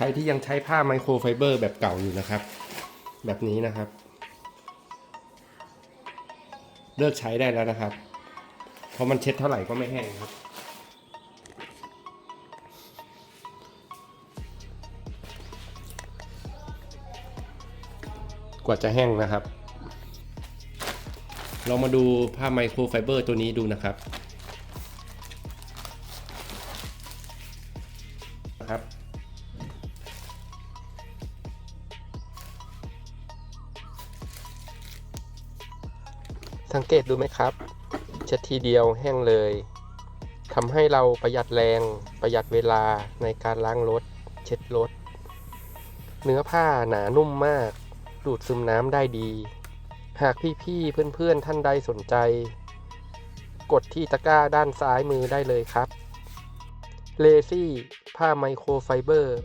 ใครที่ยังใช้ผ้าไมโครไฟเบอร์แบบเก่าอยู่นะครับ แบบนี้นะครับ เลิกใช้ได้แล้วนะครับ เพราะมันเช็ดเท่าไหร่ก็ไม่แห้งครับกว่าจะแห้งนะครับ เรามาดูผ้าไมโครไฟเบอร์ตัวนี้ดูนะครับนะครับ สังเกตดูไหมครับเช็ดทีเดียวแห้งเลยทำให้เราประหยัดแรงประหยัดเวลาในการล้างรถ เช็ดรถ เนื้อผ้าหนานุ่มมาก ดูดซึมน้ำได้ดี หากพี่ๆเพื่อนๆท่านใดสนใจ กดที่ตะกร้าด้านซ้ายมือได้เลยครับเลซี่ผ้าไมโครไฟเบอร์